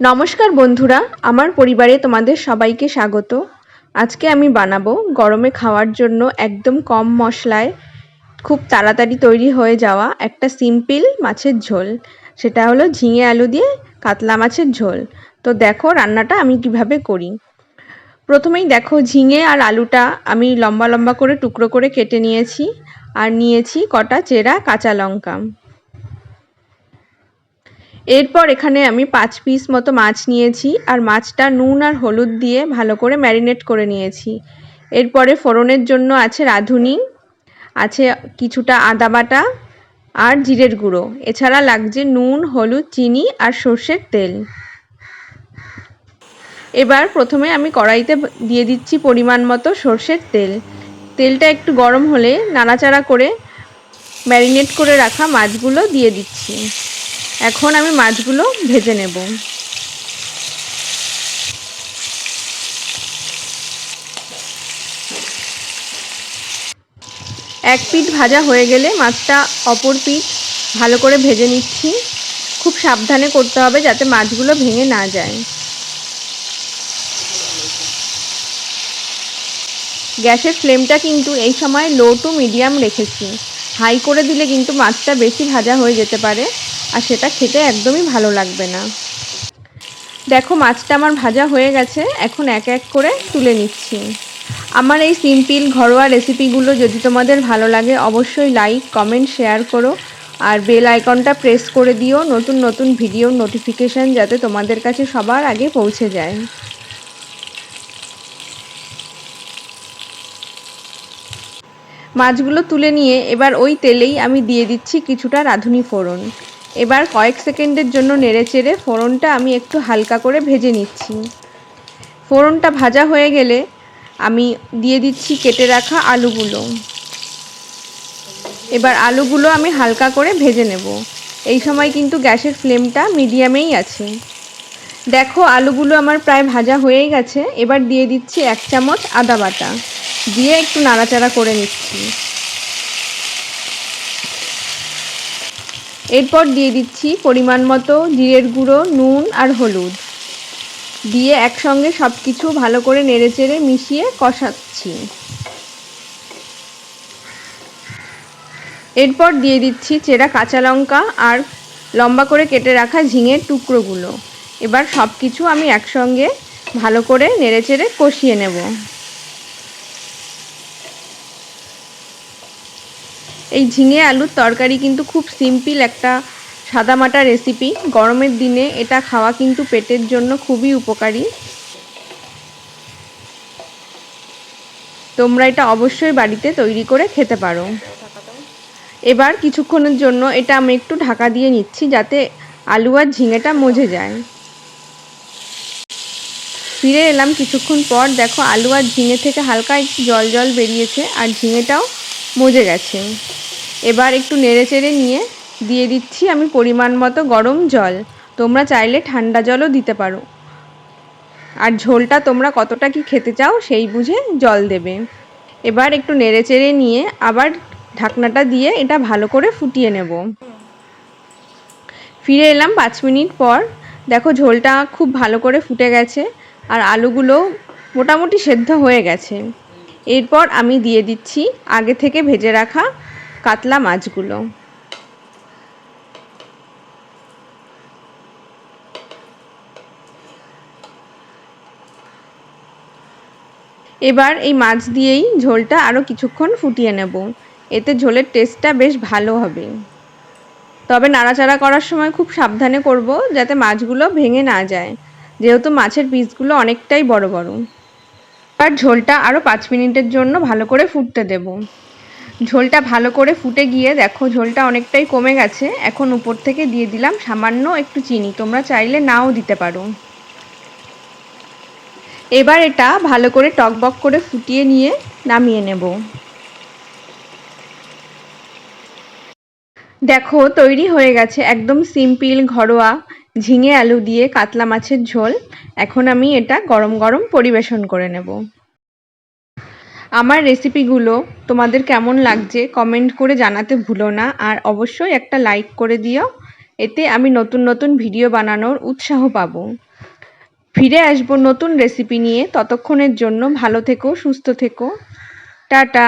নমস্কার বন্ধুরা, আমার পরিবারে তোমাদের সবাইকে স্বাগত। আজকে আমি বানাবো গরমে খাওয়ার জন্য একদম কম মশলায়, খুব তাড়াতাড়ি তৈরি হয়ে যাওয়া একটা সিম্পল মাছের ঝোল। সেটা হলো ঝিঙে আলু দিয়ে কাতলা মাছের ঝোল। তো দেখো রান্নাটা আমি কীভাবে করি। প্রথমেই দেখো ঝিঙে আর আলুটা আমি লম্বা লম্বা করে টুকরো করে কেটে নিয়েছি। আর নিয়েছি কটা চেরা কাঁচা লঙ্কা। এরপর এখানে আমি পাঁচ পিস মতো মাছ নিয়েছি, আর মাছটা নুন আর হলুদ দিয়ে ভালো করে ম্যারিনেট করে নিয়েছি। এরপরে ফোড়নের জন্য আছে রাঁধুনি, আছে কিছুটা আদা বাটা আর জিরের গুঁড়ো। এছাড়া লাগছে নুন, হলুদ, চিনি আর সর্ষের তেল। এবার প্রথমে আমি কড়াইতে দিয়ে দিচ্ছি পরিমাণ মতো সর্ষের তেল। তেলটা একটু গরম হলে নাড়াচাড়া করে ম্যারিনেট করে রাখা মাছগুলো দিয়ে দিচ্ছি। এখন আমি মাছগুলো ভেজে নেব। এক পিঠ ভাজা হয়ে গেলে মাছটা অপর পিঠ ভালো করে ভেজে নিচ্ছি। খুব সাবধানে করতে হবে যাতে মাছগুলো ভেঙে না যায়। গ্যাসের ফ্লেমটা কিন্তু এই সময় লো টু মিডিয়াম রেখেছি। হাই করে দিলে কিন্তু মাছটা বেশি ভাজা হয়ে যেতে পারে। আর সেটা খেতে একদমই ভালো লাগবে না। দেখো, মাছটা আমার ভাজা হয়ে গেছে। এখন এক এক করে তুলে নিচ্ছি। আমার এই সিম্পল ঘরোয়া রেসিপিগুলো যদি তোমাদের ভালো লাগে, অবশ্যই লাইক, কমেন্ট, শেয়ার করো। আর বেল আইকনটা প্রেস করে দিও। নতুন নতুন ভিডিও নোটিফিকেশান যাতে তোমাদের কাছে সবার আগে পৌঁছে যায়। মাছগুলো তুলে নিয়ে এবার ওই তেলেই আমি দিয়ে দিচ্ছি কিছুটা রাঁধুনি ফোড়ন। এবার কয়েক সেকেন্ডের জন্য নেড়েচেড়ে ফোড়নটা আমি একটু হালকা করে ভেজে নিচ্ছি। ফোড়নটা ভাজা হয়ে গেলে আমি দিয়ে দিচ্ছি কেটে রাখা আলুগুলো। এবার আলুগুলো আমি হালকা করে ভেজে নেব। এই সময় কিন্তু গ্যাসের ফ্লেমটা মিডিয়ামেই আছে। দেখো, আলুগুলো আমার প্রায় ভাজা হয়েই গেছে। এবার দিয়ে দিচ্ছি এক চামচ আদা বাটা। দিয়ে একটু নাড়াচাড়া করে নিচ্ছি। এরপর দিয়ে দিচ্ছি পরিমাণ মতো জিরের গুঁড়ো, নুন আর হলুদ। দিয়ে একসঙ্গে সব কিছু ভালো করে নেড়েচেড়ে মিশিয়ে কষাচ্ছি। এরপর দিয়ে দিচ্ছি চেরা কাঁচা লঙ্কা আর লম্বা করে কেটে রাখা ঝিঙের টুকরোগুলো। এবার সব কিছু আমি একসঙ্গে ভালো করে নেড়েচেড়ে কষিয়ে নেব। এই ঝিঙে আলুর তরকারি কিন্তু খুব সিম্পল একটা সাদামাটা রেসিপি গরমের দিনে এটা খাওয়া কিন্তু পেটের জন্য খুবই উপকারী। তোমরা এটা অবশ্যই বাড়িতে তৈরি করে খেতে পারো। এবার কিছুক্ষণের জন্য এটা আমি একটু ঢাকা দিয়ে নিচ্ছি যাতে আলু আর ঝিঙেটা মজে যায়। ফিরে এলাম কিছুক্ষণ পর, দেখো আলু আর ঝিঙে থেকে হালকা একটু জল জল বেরিয়েছে আর ঝিঙেটাও মজে গেছে। এবার একটু নেড়ে চেড়ে নিয়ে দিয়ে দিচ্ছি আমি পরিমাণ মতো গরম জল। তোমরা চাইলে ঠান্ডা জলও দিতে পারো। আর ঝোলটা তোমরা কতটা কি খেতে চাও সেই বুঝে জল দেবে। এবার একটু নেড়ে চেড়ে নিয়ে আবার ঢাকনাটা দিয়ে এটা ভালো করে ফুটিয়ে নেব। ফিরে এলাম পাঁচ মিনিট পর। দেখো ঝোলটা খুব ভালো করে ফুটে গেছে আর আলুগুলো মোটামুটি সেদ্ধ হয়ে গেছে। এরপর আমি দিয়ে দিচ্ছি আগে থেকে ভেজে রাখা কাতলা মাছগুলো। এবার এই মাছ দিয়েই ঝোলটা আরও কিছুক্ষণ ফুটিয়ে নেব। এতে ঝোলের টেস্টটা বেশ ভালো হবে। তবে নাড়াচাড়া করার সময় খুব সাবধানে করব যাতে মাছগুলো ভেঙে না যায়। যেহেতু মাছের পিসগুলো অনেকটাই বড় বড়। আর ঝোলটা আরও পাঁচ মিনিটের জন্য ভালো করে ফুটতে দেব। ঝোলটা ভালো করে ফুটে গিয়ে দেখো ঝোলটা অনেকটাই কমে গেছে। এখন উপর থেকে দিয়ে দিলাম সামান্য একটু চিনি। তোমরা চাইলে নাও দিতে পারো। এবার এটা ভালো করে টকবক করে ফুটিয়ে নিয়ে নামিয়ে নেব। দেখো, তৈরি হয়ে গেছে একদম সিম্পল, ঘরোয়া, ঝিঙে আলু দিয়ে কাতলা মাছের ঝোল। এখন আমি এটা গরম গরম পরিবেশন করে নেব। আমার রেসিপিগুলো তোমাদের কেমন লাগছে কমেন্ট করে জানাতে ভুলো না। আর অবশ্যই একটা লাইক করে দিও, এতে আমি নতুন নতুন ভিডিও বানানোর উৎসাহ পাব। ফিরে আসব নতুন রেসিপি নিয়ে। ততক্ষণের জন্য ভালো থেকো, সুস্থ থেকো। টাটা!